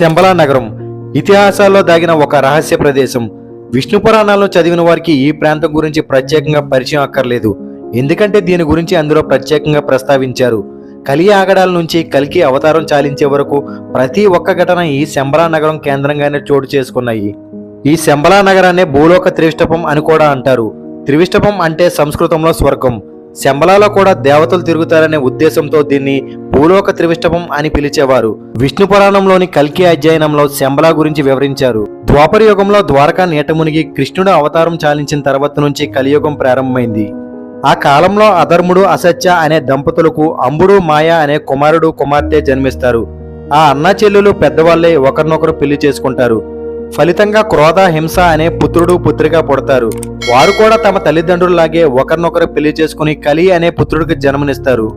శంబలా నగరం. ఇతిహాసాల్లో దాగిన ఒక రహస్య ప్రదేశం. విష్ణు పురాణాలను చదివిన వారికి ఈ ప్రాంతం గురించి ప్రత్యేకంగా పరిచయం అక్కర్లేదు. ఎందుకంటే దీని గురించి అందులో ప్రత్యేకంగా ప్రస్తావించారు. కలి ఆగడాల నుంచి కలికి అవతారం చాలించే వరకు ప్రతి ఒక్క ఘటన ఈ శంబలా నగరం కేంద్రంగానే చోటు చేసుకున్నాయి. ఈ శంబలా నగరాన్ని భూలోక త్రివిష్టపం అని కూడా అంటారు. త్రివిష్టపం అంటే సంస్కృతంలో స్వర్గం. శంబలాలో కూడా దేవతలు తిరుగుతారనే ఉద్దేశంతో దీన్ని భూలోక త్రివిష్టపం అని పిలిచేవారు. విష్ణు పురాణంలోని కల్కి అధ్యయనంలో శంబలా గురించి వివరించారు. ద్వాపర యుగంలో ద్వారకా నీటమునిగి కృష్ణుడు అవతారం చాలించిన తర్వాత నుంచి కలియుగం ప్రారంభమైంది. ఆ కాలంలో అధర్ముడు అసత్య అనే దంపతులకు అంబుడు మాయ అనే కుమారుడు కుమార్తె జన్మిస్తారు. ఆ అన్న చెల్లెలు పెద్దవాళ్ళే ఒకరినొకరు పెళ్ళి చేసుకుంటారు. ఫలితంగా క్రోధ హింస అనే పుత్రుడు పుత్రిక పుడతారు. వారు కూడా తమ తల్లిదండ్రుల్లాగే ఒకరినొకరు పెళ్ళి చేసుకుని కలి అనే పుత్రుడికి జన్మనిస్తారు.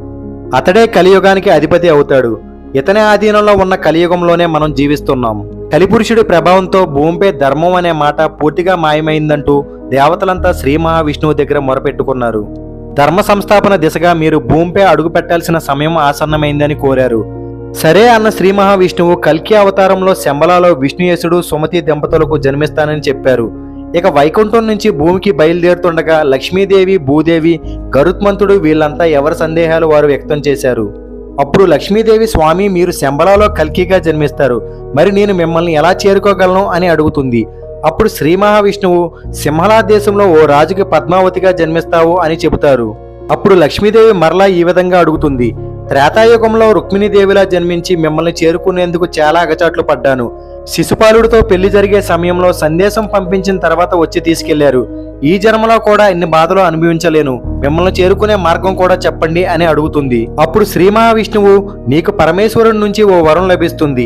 అతడే కలియుగానికి అధిపతి అవుతాడు. ఇతని ఆధీనంలో ఉన్న కలియుగంలోనే మనం జీవిస్తున్నాం. కలిపురుషుడి ప్రభావంతో భూమిపై ధర్మం అనే మాట పూర్తిగా మాయమైందంటూ దేవతలంతా శ్రీ మహావిష్ణువు దగ్గర మొరపెట్టుకున్నారు. ధర్మ సంస్థాపన దిశగా మీరు భూమిపై అడుగు పెట్టాల్సిన సమయం ఆసన్నమైందని కోరారు. సరే అన్న శ్రీ మహావిష్ణువు కల్కి అవతారంలో శంబలాలో విష్ణుయేశుడు సుమతి దంపతులకు జన్మిస్తానని చెప్పారు. ఇక వైకుంఠం నుంచి భూమికి బయలుదేరుతుండగా లక్ష్మీదేవి భూదేవి గరుత్మంతుడు వీళ్ళంతా ఎవరి సందేహాలు వారు వ్యక్తం చేశారు? అప్పుడు లక్ష్మీదేవి స్వామి మీరు శంబలాలో కల్కిగా జన్మిస్తారు. మరి నేను మిమ్మల్ని ఎలా చేరుకోగలను? అని అడుగుతుంది. అప్పుడు శ్రీ మహావిష్ణువు సింహలా దేశంలో ఓ రాజుకి పద్మావతిగా జన్మిస్తావు అని చెబుతారు. అప్పుడు లక్ష్మీదేవి మరలా ఈ విధంగా అడుగుతుంది. త్రేతాయుగంలో రుక్మిణీదేవిలా జన్మించి మిమ్మల్ని చేరుకునేందుకు చాలా అగచాట్లు పడ్డాను. శిశుపాలుడితో పెళ్ళి జరిగే సమయంలో సందేశం పంపించిన తర్వాత వచ్చి తీసుకెళ్ళారు. ఈ జన్మలో కూడా ఇన్ని బాధలు అనుభవించలేను. మిమ్మల్ని చేరుకునే మార్గం కూడా చెప్పండి అని అడుగుతుంది. అప్పుడు శ్రీ మహావిష్ణువు నీకు పరమేశ్వరుడి నుంచి ఓ వరం లభిస్తుంది.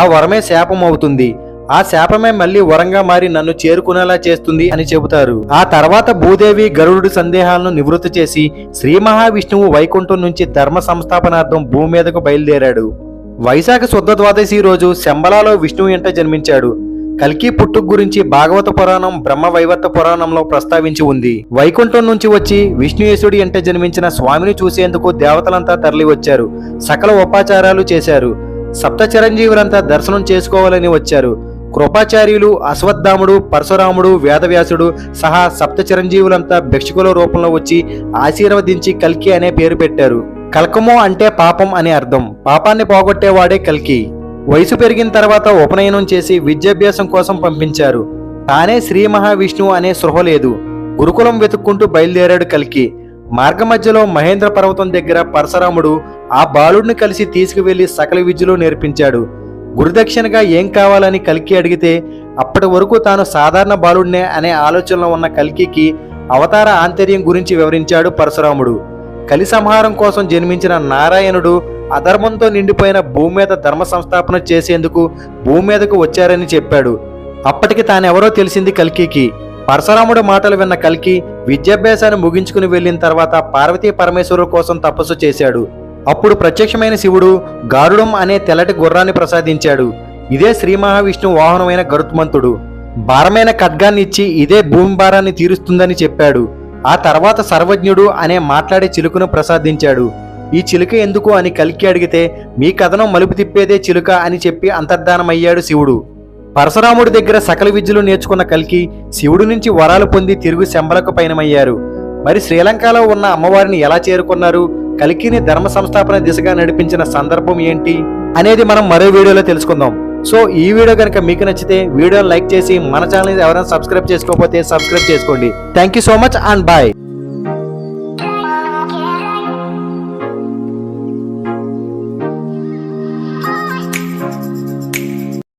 ఆ వరమే శాపం అవుతుంది ఆ శాపమే మళ్ళీ వరంగా మారి నన్ను చేరుకునేలా చేస్తుంది అని చెబుతారు. ఆ తర్వాత భూదేవి గరుడు సందేహాలను నివృత్తి చేసి శ్రీ మహావిష్ణువు వైకుంఠం నుంచి ధర్మ సంస్థాపనార్థం భూమి మీదకు బయలుదేరాడు. వైశాఖ శుద్ధ ద్వాదశి రోజు శంబలాలో విష్ణువు ఇంట జన్మించాడు. కల్కి పుట్టుకు గురించి భాగవత పురాణం బ్రహ్మ వైవర్త పురాణంలో ప్రస్తావించి ఉంది. వైకుంఠం నుంచి వచ్చి విష్ణుయేశుడి ఇంట జన్మించిన స్వామిని చూసేందుకు దేవతలంతా తరలివచ్చారు. సకల ఉపాచారాలు చేశారు. సప్త చిరంజీవులంతా దర్శనం చేసుకోవాలని వచ్చారు. కృపాచార్యులు అశ్వత్థాముడు పరశురాముడు వేదవ్యాసుడు సహా సప్త చిరంజీవులంతా భిక్షుకుల రూపంలో వచ్చి ఆశీర్వదించి కల్కి అనే పేరు పెట్టారు. కల్కము అంటే పాపం అనే అర్థం. పాపాన్ని పోగొట్టేవాడే కల్కి. వయసు పెరిగిన తర్వాత ఉపనయనం చేసి విద్యాభ్యాసం కోసం పంపించారు. తానే శ్రీ మహావిష్ణువు అనే సృహ లేదు. గురుకులం వెతుక్కుంటూ బయలుదేరాడు కల్కి. మార్గమధ్యలో మహేంద్ర పర్వతం దగ్గర పరశురాముడు ఆ బాలుడిని కలిసి తీసుకువెళ్ళి సకల విద్యలు నేర్పించాడు. గురుదక్షిణగా ఏం కావాలని కల్కి అడిగితే అప్పటి వరకు తాను సాధారణ బాలుడినే అనే ఆలోచనలో ఉన్న కల్కికి అవతార ఆంతర్యం గురించి వివరించాడు పరశురాముడు. కలి సంహారం కోసం జన్మించిన నారాయణుడు అధర్మంతో నిండిపోయిన భూమి మీద ధర్మ సంస్థాపన చేసేందుకు భూమి మీదకు వచ్చారని చెప్పాడు. అప్పటికి తానెవరో తెలిసింది కల్కికి. పరశురాముడి మాటలు విన్న కల్కి విద్యాభ్యాసాన్ని ముగించుకుని వెళ్ళిన తర్వాత పార్వతీ పరమేశ్వరుల కోసం తపస్సు చేశాడు. అప్పుడు ప్రత్యక్షమైన శివుడు గారుడం అనే తెల్లటి గుర్రాన్ని ప్రసాదించాడు. ఇదే శ్రీ మహావిష్ణువు వాహనమైన గరుత్మంతుడు. భారమైన ఖడ్గాన్నిచ్చి ఇదే భూమి భారాన్ని తీరుస్తుందని చెప్పాడు. ఆ తర్వాత సర్వజ్ఞుడు అనే మాట్లాడే చిలుకను ప్రసాదించాడు. ఈ చిలుక ఎందుకు అని కలికి అడిగితే మీ కథనం మలుపు తిప్పేదే చిలుక అని చెప్పి అంతర్ధానమయ్యాడు శివుడు. పరశురాముడి దగ్గర సకల విద్యలు నేర్చుకున్న కల్కి శివుడి నుంచి వరాలు పొంది తిరుగు శంబలకు పయనమయ్యారు. మరి శ్రీలంకలో ఉన్న అమ్మవారిని ఎలా చేరుకున్నారు? కలికిని ధర్మ సంస్థాపన దిశగా నడిపించిన సందర్భం ఏంటి అనేది మనం మరో వీడియోలో తెలుసుకుందాం. సో ఈ వీడియో కనుక మీకు నచ్చితే వీడియోని లైక్ చేసి మన ఛానల్ ఎవరైనా సబ్స్క్రైబ్ చేసుకోకపోతే సబ్స్క్రైబ్ చేసుకోండి. Thank you so much and bye.